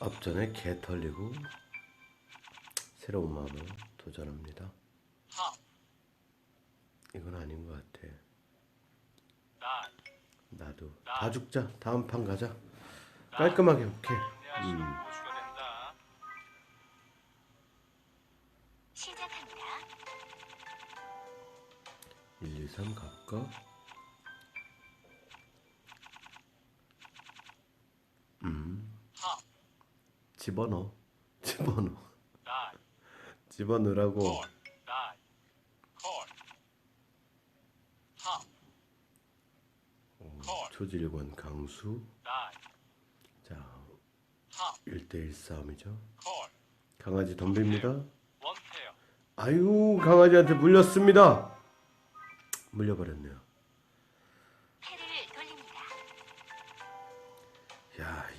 앞전에 개 털리고 새로운 마음으로 도전합니다. 이건 아닌 것 같아. 나도 다 죽자. 다음 판 가자. 깔끔하게 오케이. 음. 시작합니다. 1, 2, 3 갈까? 음. 집어넣어. 집어넣어. 집어넣으라고. 조질권 강수. 자, 1대1 싸움이죠. 강아지 덤빕니다. 아유, 강아지한테 물렸습니다. 물려버렸네요.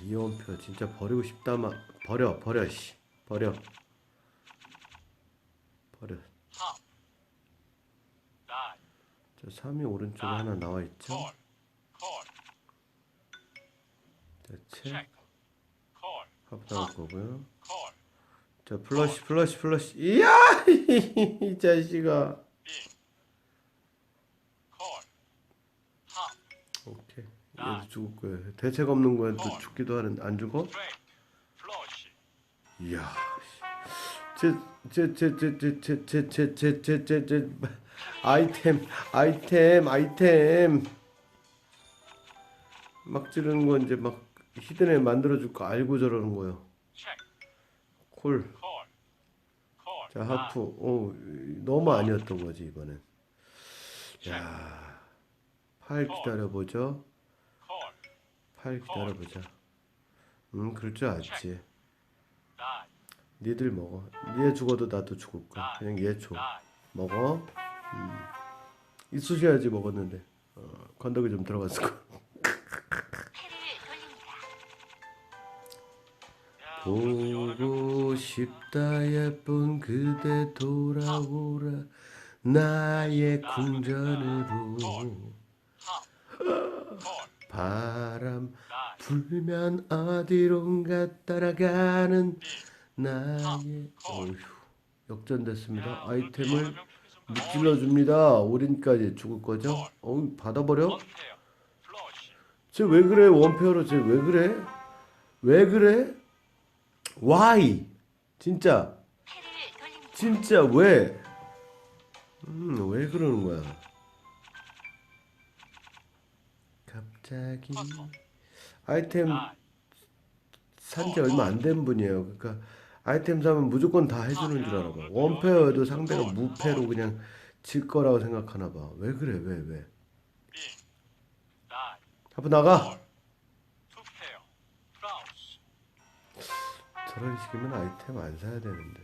이원표 진짜 버리고 싶다마 버려, 버려, 씨, 버려, 버려. 저 3이 오른쪽에 하나 나와 있죠. 자, 책 하프 나올 거고요. 자, 플러시, 플러시, 플러시. 이야, 이 자식아. 얘도 죽을 거예요. 대책 없는 거야 또 죽기도 하는데 안 죽어? 이야. 제제제제제제제제제제 아이템 아이템 아이템 막 지르는 거 이제 막 히든에 만들어 줄거 알고 저러는 거요. 콜. 자 하프. 오 너무 아니었던 거지 이번엔. 야. 팔 기다려 보죠. 팔 기다려 보자. 음 그럴 줄 알지. 니들 먹어. 얘 죽어도 나도 죽을 거야. 그냥 얘 줘. 먹어. 음. 있으셔야지 먹었는데. 어, 건더기 좀 들어갔을 거. 보고 싶다 예쁜 그대 돌아오라 나의 궁전으로 바람 불면 어디론가 따라가는 나의 어휴 역전됐습니다 아이템을 무찔러 줍니다 올인까지 죽을 거죠? 어우 받아버려? 쟤 왜 그래 원페어로 쟤 왜 그래? 왜 그래? Why? 진짜. 진짜 왜? 음, 왜 그러는 거야? 자기 아이템 산 지 얼마 안 된 분이에요. 그러니까 아이템 사면 무조건 다 해주는 줄 알아 봐. 원페어에도 상대가 무패로 그냥 질 거라고 생각하나 봐. 왜 그래? 왜 왜? 한번 나가. 저런 식이면 아이템 안 사야 되는데.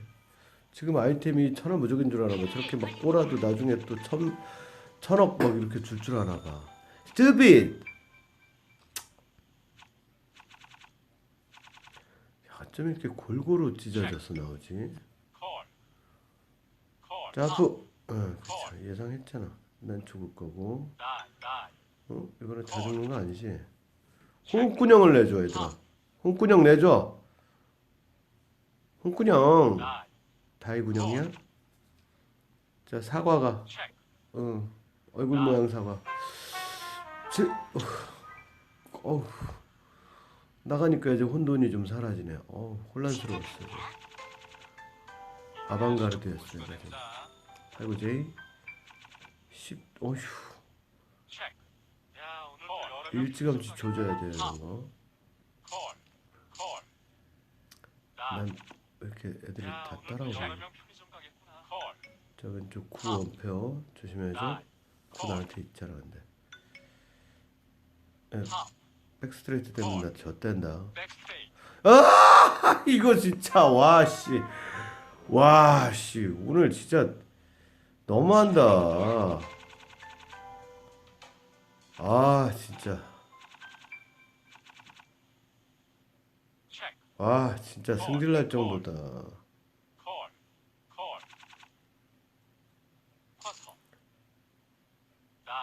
지금 아이템이 천원 무적인 줄 알아 봐. 저렇게 막 꼬라도 나중에 또 천, 천억 막 이렇게 줄 줄 알아 봐. stupid! 야, 어쩜 이렇게 골고루 찢어져서 나오지? 자, 아프. 어, 그쵸. 예상했잖아. 난 죽을 거고. 어? 이거는 다 죽는 거 아니지? 홍군형을 내줘, 얘들아. 홍군형 내줘. 홍군형. 다이군형이야? 자, 사과가. 응. 얼굴 모양 사과. 제, 어, 어우. 나가니까 이제 혼돈이 좀 사라지네. 어우, 혼란스러웠어요. 아방가르드였어요. 이제. 아이고, 제이. 10, 어휴. 일찌감치 조져야 돼요, 이런 거. 난 왜 이렇게 애들이 다 따라오네. 자, 왼쪽 쿠 원페어. 조심해야죠. 쿠 나한테 있잖아, 근데. 예, 백스트레이트 나 젖댄다. 아, 이거 진짜, 와, 씨. 와, 씨. 오늘 진짜 너무한다. 아, 진짜. 아, 진짜 승질 날 정도다.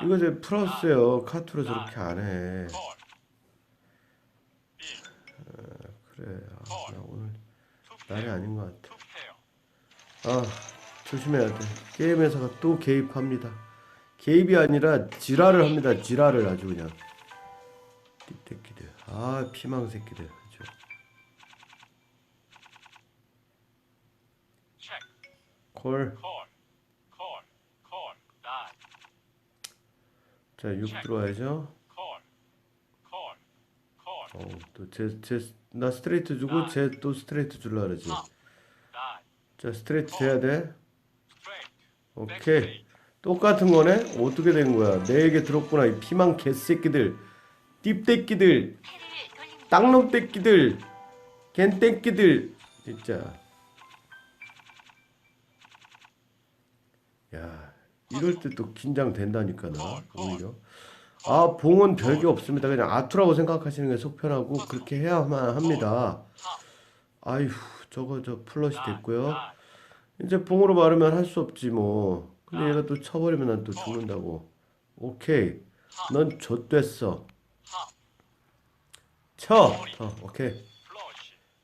이거 제 플러스예요. 카투로 저렇게 안 해. 콜. 그래. 아, 나 오늘 날이 아닌 것 같아. 아, 조심해야 돼. 게임 회사가 또 개입합니다. 개입이 아니라 지랄을 합니다. 지랄을 아주 그냥. 띠새끼들. 아, 피망 새끼들. 아주. 콜. 자, 6 들어와야죠. 어, 또 제, 제, 나 스트레이트 주고 쟤 또 스트레이트 줄라 그러지. 다이. 자, 스트레이트 돼야 돼. 오케이. 똑같은 거네? 어떻게 된 거야? 내에게 들었구나. 이 피망 개새끼들. 띠새끼들. 패를 돌립니다. 땅놈 떼끼들. 갠 떼끼들. 진짜. 야, 이럴 때 또 긴장된다니까 나 오히려. 아, 봉은 별게 없습니다. 그냥 아투라고 생각하시는 게 속편하고 그렇게 해야만 합니다. 아휴, 저거 저 플러시 됐고요. 이제 봉으로 마르면 할 수 없지 뭐. 근데 얘가 또 쳐버리면 난 또 죽는다고. 오케이. 넌 좆됐어. 쳐. 어, 오케이.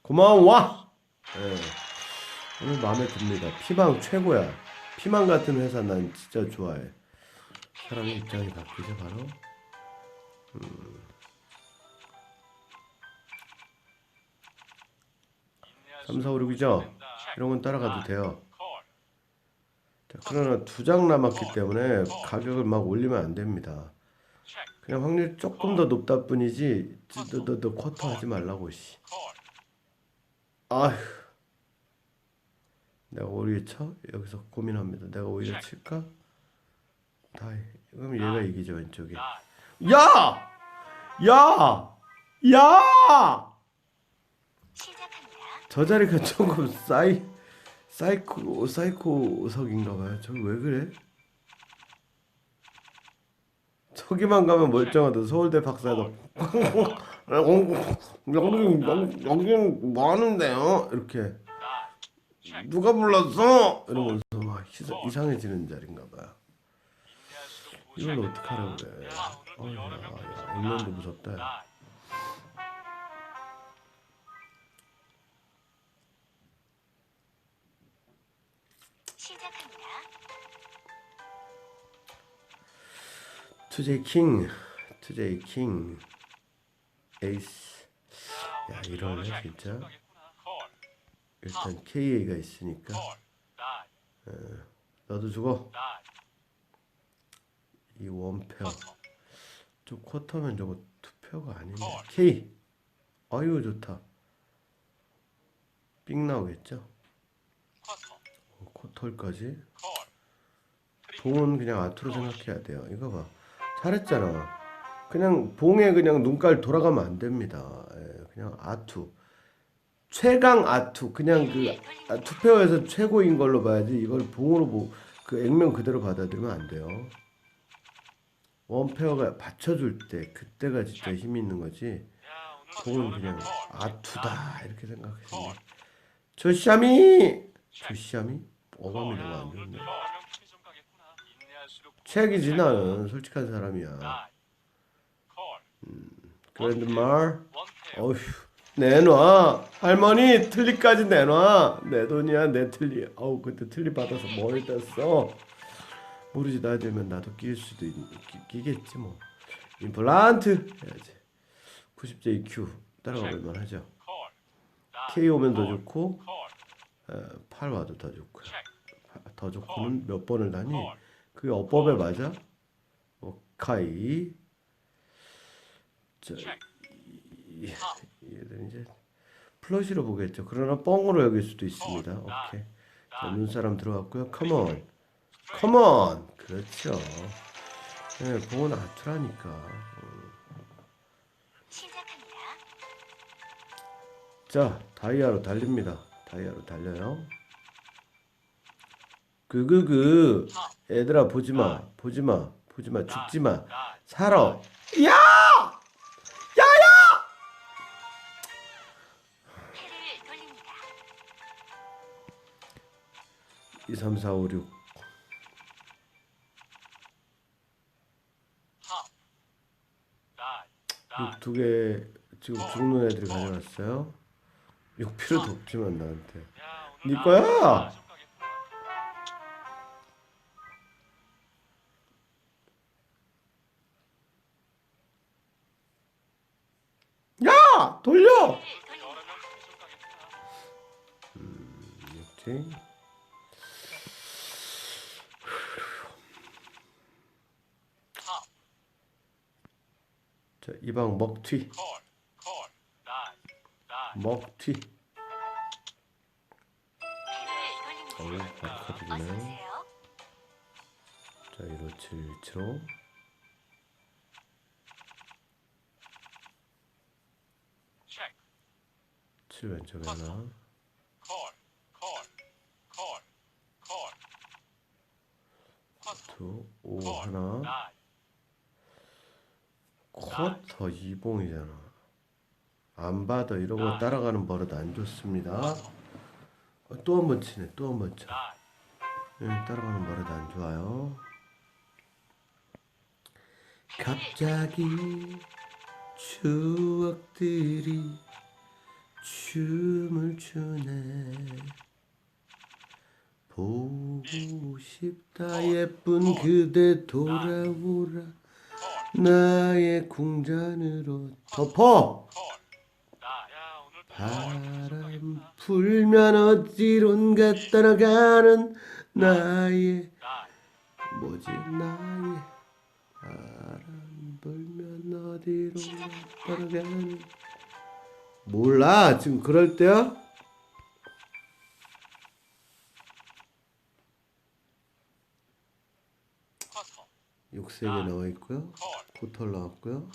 고마워. 예. 오늘 마음에 듭니다. 피망 최고야. 피망 같은 회사 난 진짜 좋아해. 사람의 입장이 바뀌죠 바로. 음. 3, 4, 5, 6이죠? 이런 건 따라가도 돼요. 콜. 자, 그러나 두 장 남았기 때문에 가격을 막 올리면 안 됩니다. 그냥 확률이 조금 더 높다 뿐이지 너, 너, 너 쿼터 하지 말라고 씨. 콜. 아휴 내가 오히려 쳐? 여기서 고민합니다 내가 오히려 칠까? 다이 그럼 얘가 이기죠 왼쪽에. 야! 야! 야! 시작합니다. 저 자리가 조금 사이 사이코 사이코석인가 봐요 저기 왜 그래? 저기만 가면 멀쩡하다 서울대 박사도 여기 여기는 뭐 하는데요? 이렇게 다이. 누가 불렀어? 이러면서 막 이상해지는 자리인가 봐요. 이걸 어떻게 하라고 그래? 어야, 야, 액면도 무섭다. 투제이 킹, 투제이 킹, 에이스. 야 이러네 진짜. 콜. 일단 KA가 있으니까 콜. 다이. 너도 죽어. 이. 커터. 좀 쿼터면 저거 투페어가 아닌데. K. 아유 좋다. 삑 나오겠죠? 어, 쿼터까지. 콜. 봉은 그냥 아투로 생각해야 돼요. 이거 봐. 잘했잖아. 그냥 봉에 그냥 눈깔 돌아가면 안 됩니다. 예, 그냥 아투. 최강 아투. 그냥 그 아, 투페어에서 최고인 걸로 봐야지. 이걸 봉으로 뭐그 액면 그대로 받아들이면 안 돼요. 원페어가 받쳐줄 때 그때가 진짜 힘이 있는 거지. 좀 그냥 콜. 아투다 이렇게 생각하시면 돼. 조시아미. 조시아미? 어감이 너무 안 좋네. 최악이지 나는 솔직한 사람이야. 콜. 그랜드말. 어휴 내놔 할머니 틀리까지 내놔 내 돈이야 내 틀리 어우 그때 틀리 받아서 뭘 땄어 모르지 나이 들면 나도 끼일 수도 있, 끼, 끼겠지 뭐 임플란트 해야지 90JQ 따라가 볼만 하죠. K 오면 더 좋고 콜. 어, 8 와도 더 좋고요 체크. 더 좋고는 몇 번을 다니 콜. 그게 어법에 맞아 오카이 자 얘들 이제 플러시로 보겠죠. 그러나 뻥으로 여길 수도 있습니다. 오케이. 자, 눈사람 들어갔고요. 컴온. 컴온. 그렇죠. 네, 봉은 아투라니까. 음. 시작합니다. 자, 다이아로 달립니다. 다이아로 달려요. 그그그 얘들아 보지 마. 보지 마. 보지 마. 죽지 마. 다이. 살아. 야! 패를 돌립니다. 2 3 4 5 6 육 두 개 지금 죽는 애들이 가져갔어요. 육 필요도 없지만 나한테. 야, 네 거야. 야 먹튀. 먹튀. 어서 바카드네요. 오세요. 자 157 175. 체크, 7 왼쪽에 하나. 콜, 콜, 콜, 콜. 쿼터, 투, 오 콜, 하나. 다이. 쿼터 이봉이잖아. 안 받아 이런 거 따라가는 버릇 안 좋습니다. 어, 또한 번 치네. 또 한 번 쳐. 다이. 예, 따라가는 버릇 안 좋아요. 갑자기 추억들이 춤을 추네. 보고 싶다 예쁜 그대 돌아오라 나의 궁전으로 덮어. 바람 불면 어디론가 떠나가는 나의. 뭐지? 나의 바람 불면 어디론가 떠나가는. 몰라. 지금 그럴 때야 육색에 나와 있고요. 콜, 고털 나왔고요.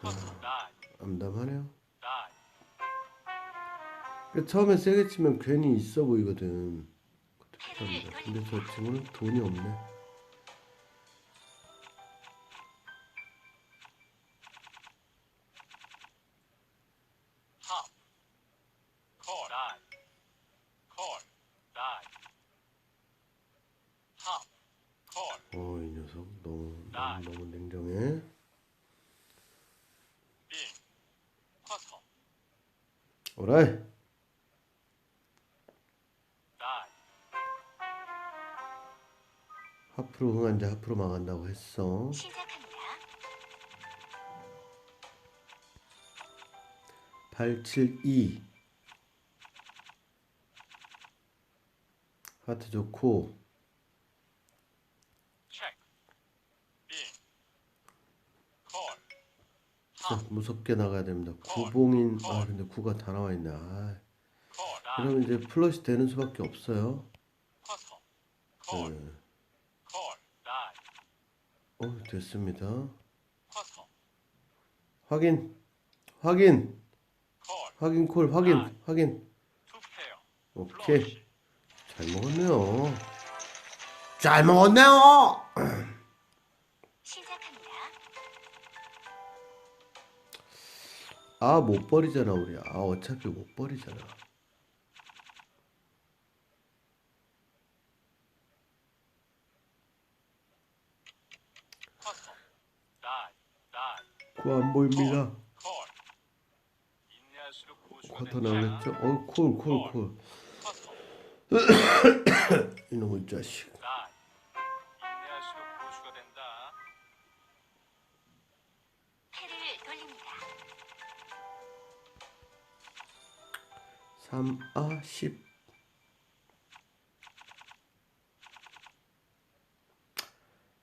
다이, 암담하네요. 처음에 세게 치면 괜히 있어 보이거든. 근데. 저 친구는 돈이 없네 어 이 녀석 너무 너무, 너무 냉정해. 오라이 다이. 하프로 흥한 자 하프로 망한다고 했어. 시작합니다. 872 하트 좋고 체크. 빙. 콜. 진짜 무섭게 나가야 됩니다 구봉인 아 근데 구가 다 나와 있네 아 콜. 다이. 그러면 이제 플러시 되는 수밖에 없어요. 네. 어 됐습니다. 확인 확인 콜. 확인 콜 확인 확인. 오케이. 잘 먹었네요 잘 먹었네요 아 못 버리잖아 우리 아 어차피 못 버리잖아 쿼터. 다이. 다이. 구안 보입니다 콜. 쿼터. 나오겠죠? 어 콜 콜콜 쿼터. 이놈의 자식 3 아 10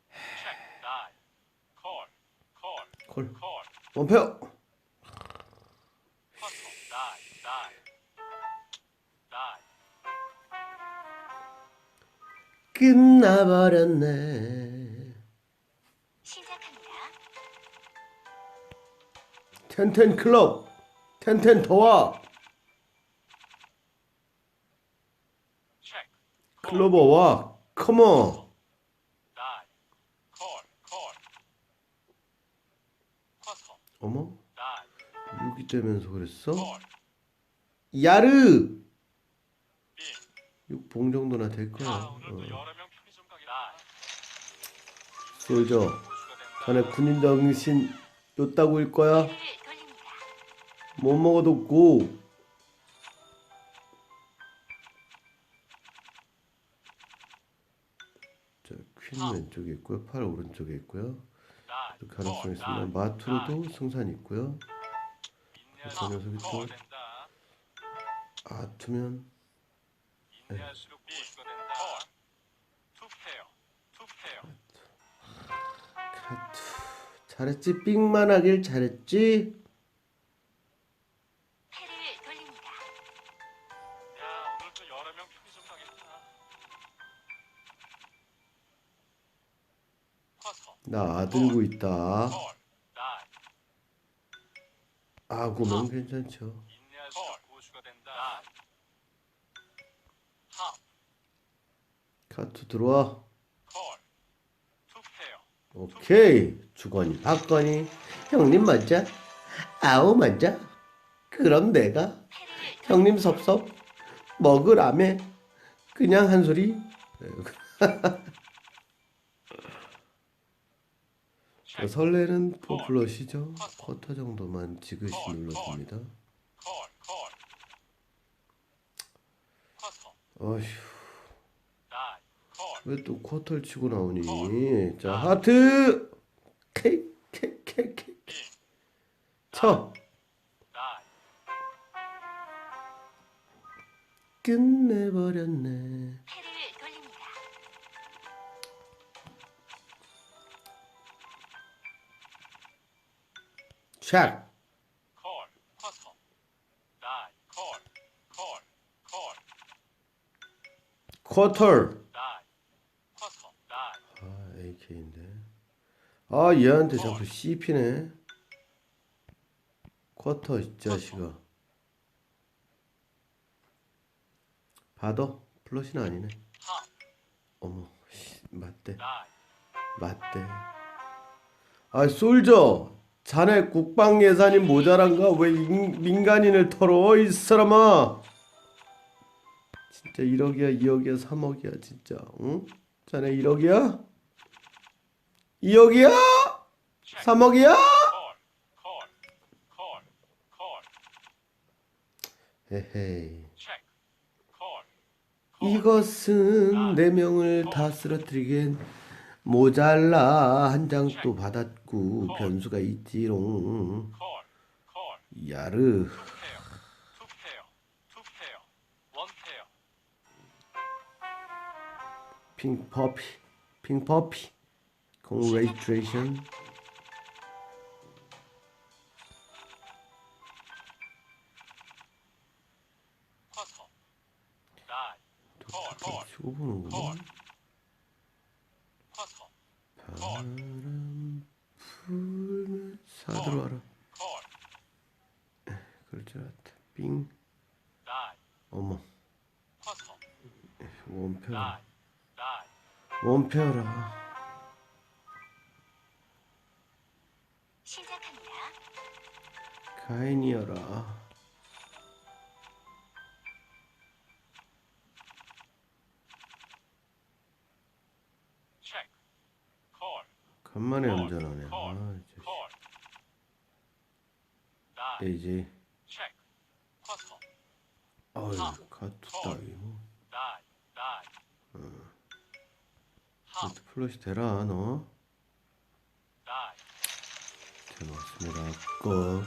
체크. 다이. 콜. 다이. 끝나버렸네 시작합니다. 텐텐 클럽 텐텐 더와 체크. 클로버와. 쿼터. 어머. 6이 되면서 그랬어? 콜. 야르 빙. 6봉 정도나 될 야, 거야 어. 솔저. 자네 군인 정신 요따구일 거야? 패를 돌립니다. 못 먹어도 고. 자, 퀸 왼쪽에 있고요. 팔 오른쪽에 있고요. 나이, 그 가능성이 콜, 있습니다. 나이, 마투로도 승산이 있고요. 저 녀석이 또-. 아투면 페어. 카투. 잘했지? 삑만 하길 잘했지? 나 아들고 있다. 콜. 나이. 아고면 괜찮죠. 카투 들어와. 오케이. 주거니 박거니 형님 먼저. 아우 먼저. 그럼 내가 형님 섭섭 먹으라며 그냥 한 소리. 자, 설레는 포플러시죠. 쿼터 정도만 지그시 눌러줍니다. 어휴. 왜 또 쿼터를 치고 나오니? 자 하트 케이 케이 케이 케이 쳐 나이. 끝내버렸네. 나이. 아 AK인데. 아 얘한테 자꾸 씹히네. 쿼터 이 자식아. 받아 플러시는 아니네. 하. 어머 씨, 맞대. 맞대. 아 솔저, 자네 국방 예산이 모자란가? 왜 인, 민간인을 털어 이 사람아? 진짜 1억이야, 2억이야, 3억이야 진짜. 응? 자네 1억이야? 2억이야? 3억이야? 콜. 콜. 콜. 콜. 헤헤이. 체크. 콜. 이것은 네 명을 다 쓰러뜨리기엔 모자라 한 장 또 받았고 변수가 있지롱. 야르. 투 페어. 투 페어. 투 페어. 원 페어. 핑 퍼피 핑 퍼피 congratulation 이. AJ 체크. 커서. 어휴 카투 따위 뭐 나이. 나이. 하. 카투 플러시 되라 너. 되었습니다 꺽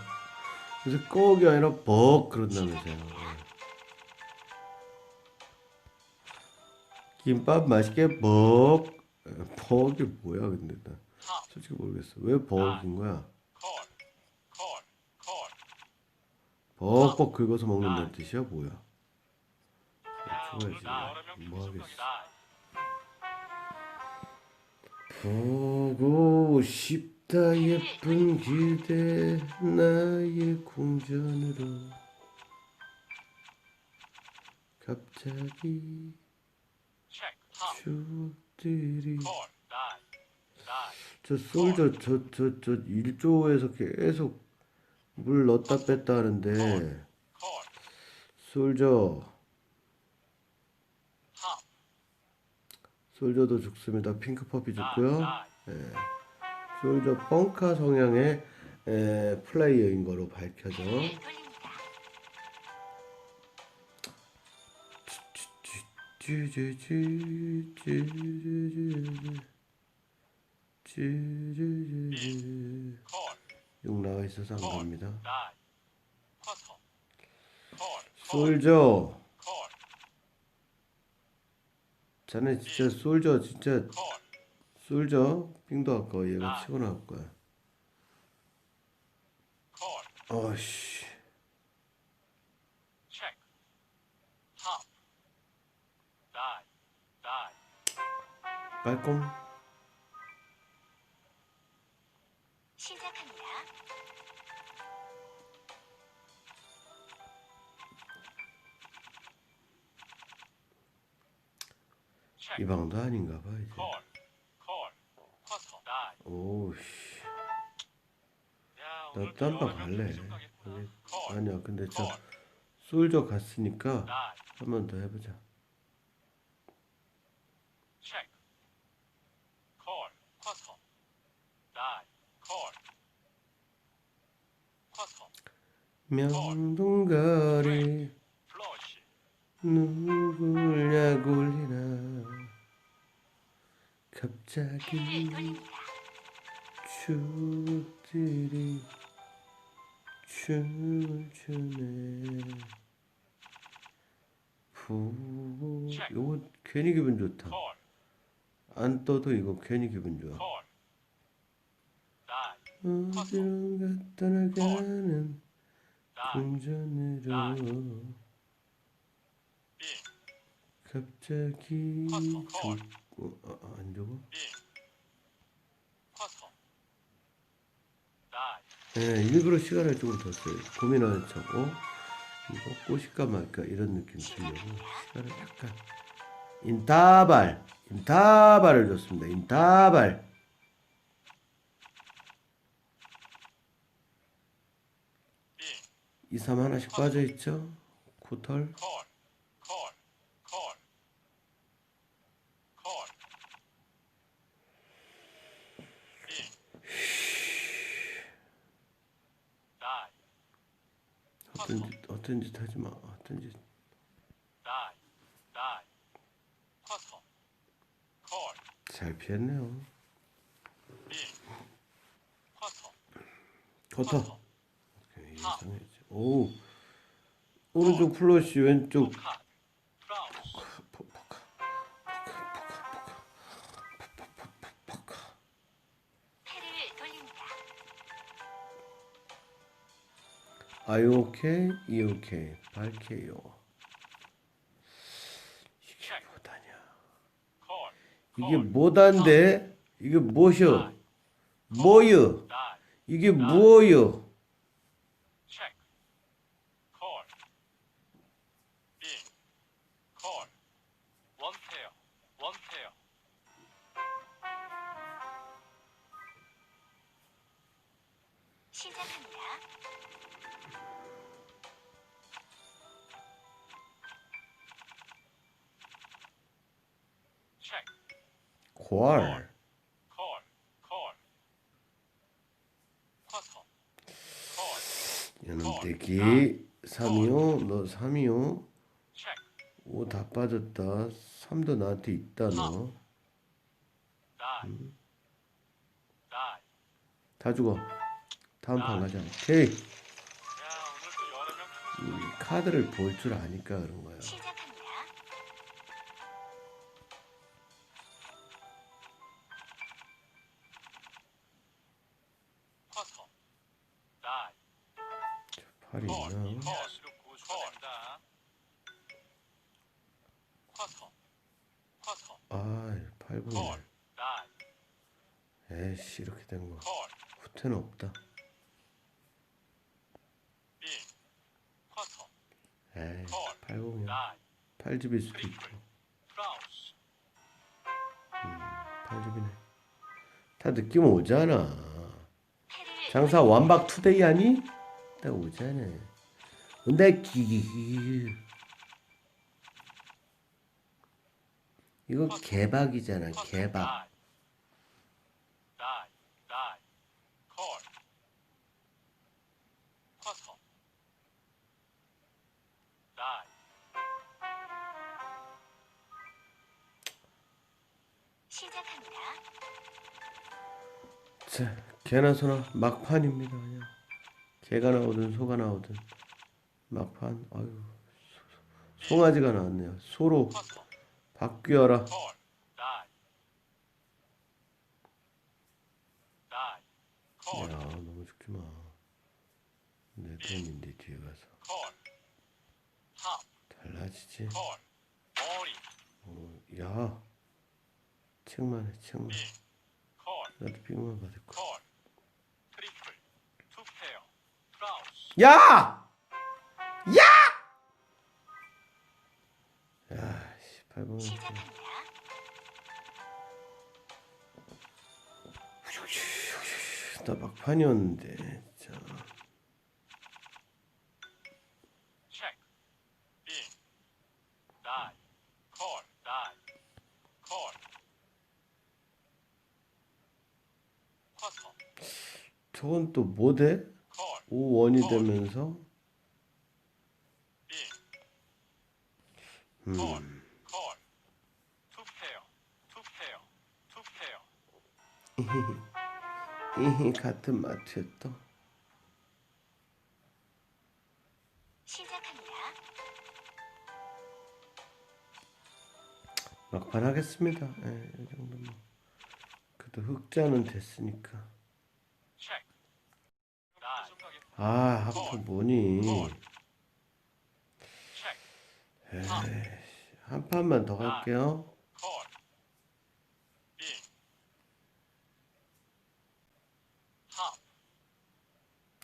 그래서 꺽이 아니라 벅 그런다면서요 예. 김밥 맛있게 벅 에, 벅이 뭐야 근데 나 하. 솔직히 모르겠어 왜 벅인 거야 콜. 콜. 콜. 벅벅 긁어서 먹는다는 뜻이야 뭐야 야, 오늘 죽어야지 나 여러 명뭐 하겠어. 보고 싶다 예쁜 그대 나의 궁전으로 갑자기. 추억들이. 저 솔저 저 저 저 일조에서 계속 물 넣었다 뺐다 하는데 콜. 솔저 하. 솔저도 죽습니다 핑크퍼피. 죽고요. 예. 솔저 펑카 성향의 에, 플레이어인 거로 밝혀져. 돌립니다. 콜, 6 나와 있어서 안 갑니다. 솔저, 콜, 자네 진짜 솔저 진짜 콜, 솔저? 빙도 아까 얘가 치고 나올 거야. 콜, 어씨, 깔끔. 이 방도 아닌가 봐 이제. 야, 나 딴방 갈래. 아니야, 근데 저 콜, 솔저 갔으니까 한 번 더 해보자. 명동거리 누굴 약올리나 갑자기. 추억들이 춤을 추네. 부 이거 괜히 기분 좋다. 콜, 안 떠도 이거 괜히 기분 좋아. 어디론가 떠나가는 궁전으로 빙, 갑자기 죽고 아, 아, 안 죽어? 빙, 커터, 다이, 네, 일부러 시간을 조금 더 써요. 고민하는 척, 어? 이거 꼬실까 말까 이런 느낌 주려고 시간을 약간 인타발, 인타발을 줬습니다. 인타발. 빙, 2, 3 하나씩 빠져 있죠? 코털. 콜, 콜, 콜, 콜, 빙, 다이, 어떤 짓, 하지 마. 어떤 짓. 다이, 다이, 커터, 콜, 잘 피했네요. 빙, 커터. 오케이, 이상해지. 오. 오른쪽 플러시, 왼쪽 아이 오케이? 이 오케이. 밝게요. 이게 뭐다냐? 콜, 이게 뭐단데? 이게 뭐셔? 뭐여? 이게 뭐여? 콜. 콜, 콜, 커터, 콜, 얘는 떼기 3이요. 너 3이요. 체크, 5다 빠졌다. 3도 나한테 있다 너. 다이. 다 죽어. 다음 판 가자. 오케이. 이 카드를 볼 줄 아니까 그런 거야. 팔이 콜, 있나? 인터스로 고수가 된다. 커터, 커터, 아, 8분이. 콜, 다이, 에이씨 이렇게 된 거. 콜, 후퇴는 없다. 빙, 커터, 에이, 콜, 80이야. 다이, 8집일 수도 있고. 프라우스, 8집이네. 다 느낌 오잖아. 장사 완박 투데이 하니? 딱 오잖아. 온다 기기. 이거 개박이잖아. 개박. 시작합니다. 자, 개나 소나 막판입니다 그냥. 개가 나오든 소가 나오든 막판. 아유, 소- 송아지가 나왔네요. 소로 바뀌어라. 야, 너무 죽지 마. 내 돈인데 뒤에 가서 달라지지. 어, 야, 책만 해, 책만. 나도 빅만 받을 거야. 콜 트리플 투 페어 트라우스 야! 야! 야, 씨, 8번. 시작합니다. 나 막판이었는데, 자. 체크 빙 다이 콜 다이 콜 커서 저건 또뭐 돼? 콜 5원이 되면서 빙 음, 이 같은 마트였다. 시작합니다. 막판 하겠습니다. 예, 이 정도면. 그래도 흑자는 됐으니까. 아, 하프 뭐니? 에이, 한 판만 더 갈게요.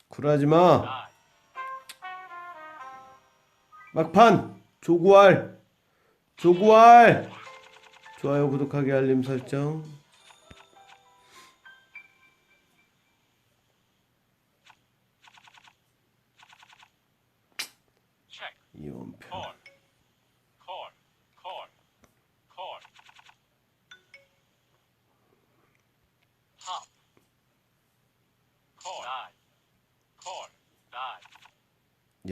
굴하지 마. 막판 조구알 조구알 좋아요 구독하기 알림 설정 체크, 이원표 콜, 콜, 콜, 콜, 탑, 콜, 다이, 콜, 다이,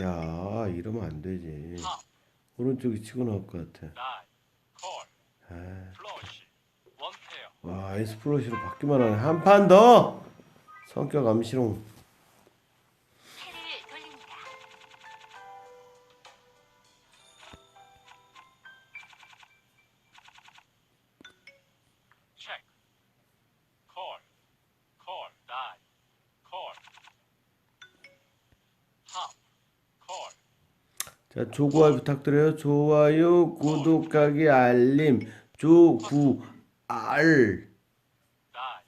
야 이러면 안 되지. 탑, 오른쪽이 치고 나올 것 같아. 콜, 아, 와 에스플로시로 받기만 하네 한 판 더! 성격 암시롱 자 조구알 부탁드려요. 좋아요 구독하기 알림 다이,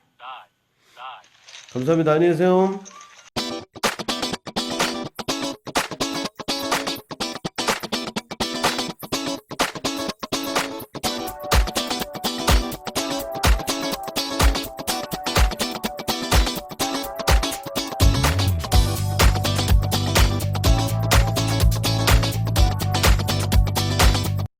다이. 감사합니다. 안녕히 계세요